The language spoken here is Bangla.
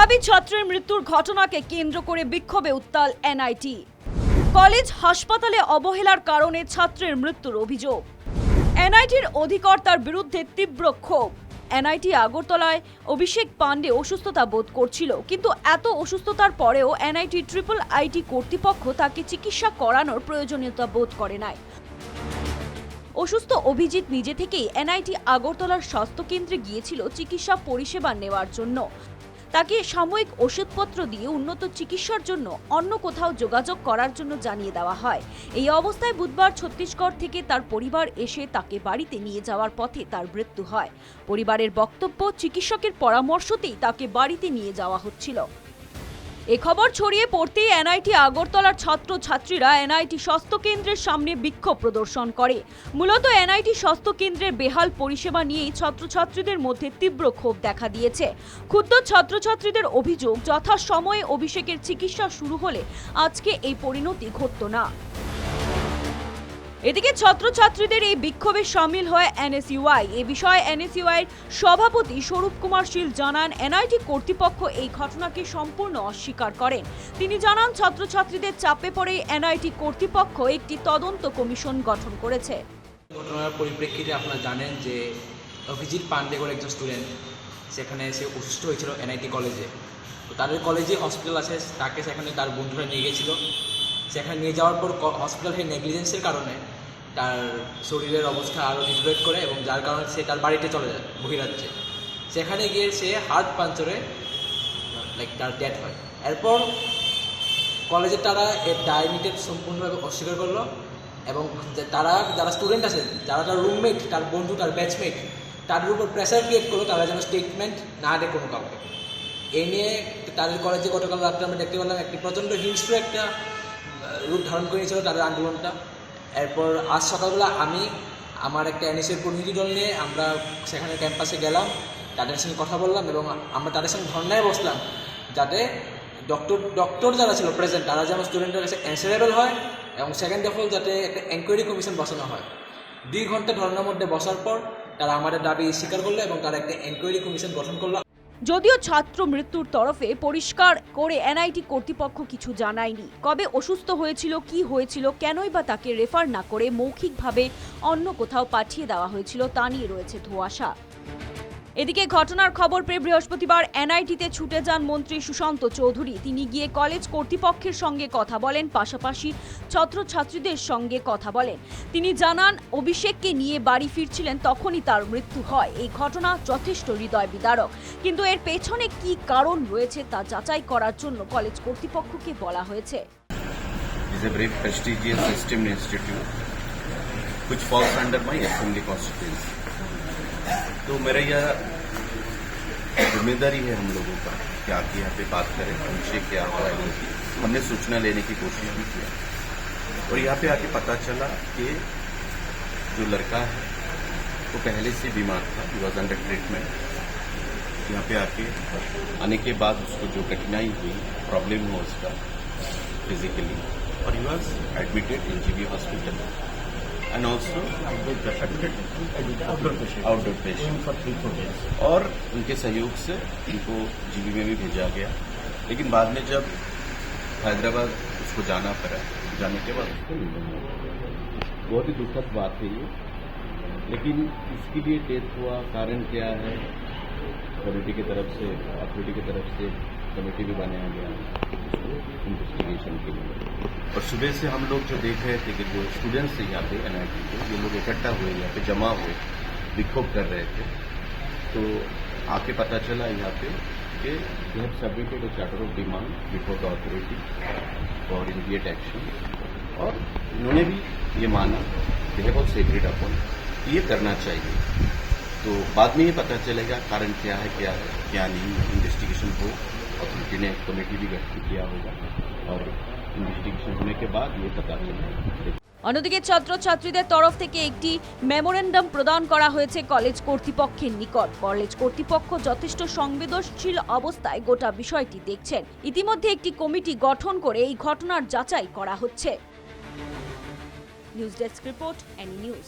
মেধাবী ছাত্রের মৃত্যুর ঘটনাকে কেন্দ্র করে বিক্ষোভে উত্তাল এনআইটি। কলেজ, হাসপাতালে অবহেলার কারণে ছাত্রের মৃত্যুর অভিযোগ। এনআইটির অধিকর্তার বিরুদ্ধে তীব্র ক্ষোভ। এনআইটি আগরতলায় অভিষেক পাণ্ডে অসুস্থতা বোধ করছিল, কিন্তু এত অসুস্থতার পরেও এনআইটি ট্রিপল আইটি কর্তৃপক্ষ তাকে চিকিৎসা করানোর প্রয়োজনীয়তা বোধ করে নাই। অসুস্থ অভিজিৎ নিজে থেকেই এনআইটি আগরতলার স্বাস্থ্যকেন্দ্রে গিয়েছিল চিকিৎসা পরিষেবা নেওয়ার জন্য। তাকে সাময়িক ওষুধপত্র দিয়ে উন্নত চিকিৎসার জন্য অন্য কোথাও যোগাযোগ করার জন্য জানিয়ে দেওয়া হয়। এই অবস্থায় বুধবার ছত্তিশগড় থেকে তার পরিবার এসে তাকে বাড়িতে নিয়ে যাওয়ার পথে তার মৃত্যু হয়। পরিবারের বক্তব্য, চিকিৎসকের পরামর্শতেই তাকে বাড়িতে নিয়ে যাওয়া হচ্ছিল। এ খবর ছড়িয়ে পড়তেই এনআইটি আগরতলার ছাত্র ছাত্রীরা এনআইটি স্বাস্থ্য কেন্দ্রের সামনে বিক্ষোভ প্রদর্শন করে। মূলত এনআইটি স্বাস্থ্য কেন্দ্রের বেহাল পরিষেবা নিয়েই ছাত্রছাত্রীদের মধ্যে তীব্র ক্ষোভ দেখা দিয়েছে। ক্ষুদ্র ছাত্রছাত্রীদের অভিযোগ, যথাসময়ে অভিষেকের চিকিৎসা শুরু হলে আজকে এই পরিণতি ঘটত না। এদিকে ছাত্রছাত্রীদের এই বিক্ষোভে সামিল হয় এনএসইউআই। এ বিষয়ে এনএসইউআই সভাপতি স্বরূপ কুমার শীল জানান, এনআইটি কর্তৃপক্ষ এই ঘটনাকে সম্পূর্ণ অস্বীকার করেন। তিনি জানান, ছাত্রছাত্রীদের চাপে পড়ে এনআইটি কর্তৃপক্ষ একটি তদন্ত কমিশন গঠন করেছে। ঘটনার পরিপ্রেক্ষিতে আপনারা জানেন যে অভিজিৎ পান্ডে করে একজন স্টুডেন্ট, সেখানে সে অসুস্থ হয়েছিল এনআইটি কলেজে। তো তাদের কলেজে হসপিটাল আছে, তাকে সেখানে তার বন্ধুরা নিয়ে গেছিল। সেখানে নিয়ে যাওয়ার পর হসপিটাল সেই নেগলিজেন্সের কারণে তার শরীরের অবস্থা আরও ডিটোরেট করে এবং যার কারণে সে তার বাড়িতে চলে যায়, বহিরাজ্যে। সেখানে গিয়ে সে হার্ট পাঞ্চরে লাইক তার ডেথ হয়। এরপর কলেজের তারা এর ডায়নিটেড সম্পূর্ণভাবে অস্বীকার করল এবং তারা, যারা স্টুডেন্ট আছে, যারা তার রুমমেট তার বন্ধু, তার ব্যাচমেট তাদের উপর প্রেশার ক্রিয়েট করল, তারা যেন স্টেটমেন্ট না দেয় কোনো কাউকে। এই নিয়ে তাদের কলেজে গতকাল রাত্রে আমরা দেখতে পেলাম একটি প্রচণ্ড হিংস্র একটা রূপ ধারণ করে নিয়েছিল তাদের আন্দোলনটা। এরপর আজ সকালবেলা আমি আমার একটা এনএসের প্রতিনিধি দল নিয়ে আমরা সেখানে ক্যাম্পাসে গেলাম, তাদের সঙ্গে কথা বললাম এবং আমরা তাদের সঙ্গে ধর্নায় বসলাম যাতে ডক্টর ডক্টর যারা ছিল প্রেজেন্ট তারা যেন স্টুডেন্টের কাছে অ্যান্সারেবল হয় এবং সেকেন্ড অফ অল যাতে একটা এনকোয়ারি কমিশন বসানো হয়। দুই ঘণ্টা ধর্নার মধ্যে বসার পর তারা আমাদের দাবি স্বীকার করল এবং তারা একটা এনকোয়ারি কমিশন গঠন করল। যদিও ছাত্র মৃত্যুর তরফে পরিষ্কার করে এনআইটি কর্তৃপক্ষ কিছু জানায়নি। কবে অসুস্থ হয়েছিল, কি হয়েছিল, কেনই বা তাকে রেফার না করে মৌখিকভাবে অন্য কোথাও পাঠিয়ে দেওয়া হয়েছিল তা নিয়ে রয়েছে ধোঁয়াশা। এদিকে ঘটনার খবর পেয়ে বৃহস্পতিবার এনআইটিতে ছুটে যান মন্ত্রী সুশান্ত চৌধুরী। তিনি গিয়ে কলেজ কর্তৃপক্ষের সঙ্গে কথা বলেন, পাশাপাশি ছাত্রছাত্রীদের সঙ্গে কথা বলেন। তিনি জানান, অভিষেককে নিয়ে বাড়ি ফিরছিলেন তখনই তার মৃত্যু হয়। এই ঘটনা যথেষ্ট হৃদয় বিদারক। কিন্তু এর পেছনে কি কারণ রয়েছে তা যাচাই করার জন্য কলেজ কর্তৃপক্ষকে বলা হয়েছে. तो मेरा यह ज़िम्मेदारी है हम लोगों का कि आके यहाँ पे बात करें पूछे क्या हुआ है हमने सूचना लेने की कोशिश भी किया और यहाँ पे आके पता चला कि जो लड़का है, वो तो पहले से बीमार था वॉज़ अंडर ट्रीटमेंट यहाँ पे आके आने के बाद उसको जो कठिनाई हुई प्रॉब्लम हुआ उसका, physically or he was admitted in GB hospital and also outdoor patient और उनके सहयोग से इनको जीबी में भी भेजा गया। लेकिन बाद में जब हैदराबाद उसको जाना पड़ा जाने के बाद बहुत ही दुखद बात है ये। लेकिन इसके लिए डेथ हुआ कारण क्या है? कमेटी की तरफ़ से अथॉरिटी की तरफ़ से कमेटी भी बनाया गया इन्वेस्टिगेशन के लिए। और सुबह से हम लोग जो देख रहे थे कि जो स्टूडेंट्स थे यहाँ पे एनआईटी के, ये लोग इकट्ठा हुए, यहाँ पे जमा हुए, विक्षोभ कर रहे थे। तो आके पता चला यहाँ पे कि you have submitted charter of demand before the authority for immediate action और इन्होंने भी ये माना कि है बहुत सेक्रेट अपन ये करना चाहिए। तो बाद में ये पता चलेगा कारण क्या है क्या है, क्या नहीं इन्वेस्टिगेशन हो अथॉरिटी ने एक कमेटी भी गठित किया होगा और इन्वेस्टिगेशन होने के बाद ये पता चलेगा অন্যদিকে ছাত্রছাত্রীদের তরফ থেকে একটি মেমোরেন্ডাম প্রদান করা হয়েছে কলেজ কর্তৃপক্ষের নিকট কলেজ কর্তৃপক্ষ যথেষ্ট সংবেদনশীল অবস্থায় গোটা বিষয়টি দেখছেন ইতিমধ্যে একটি কমিটি গঠন করে এই ঘটনার যাচাই করা হচ্ছে news desk report any news